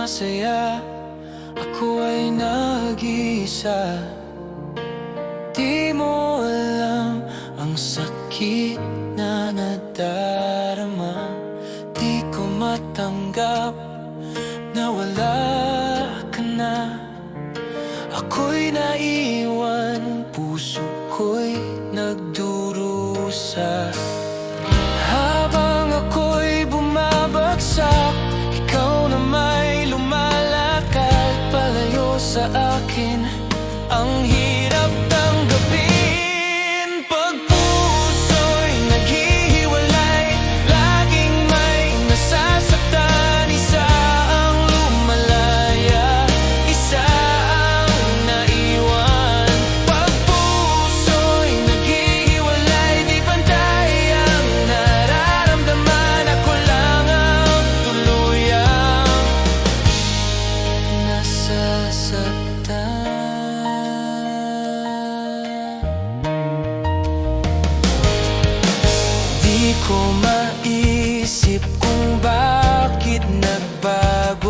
masaya. Ako ay nag-iisa. Di mo alam ang sakit na nadarama. Di ko matanggap na wala ka na. Ako'y naiwan, puso ko'y nagdurusa. sa akin ang hirap Di ko maisip kung bakit nagbago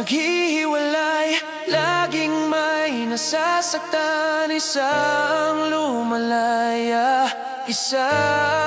Naghihiwalay, laging may nasasaktan. Isang lumalaya, isang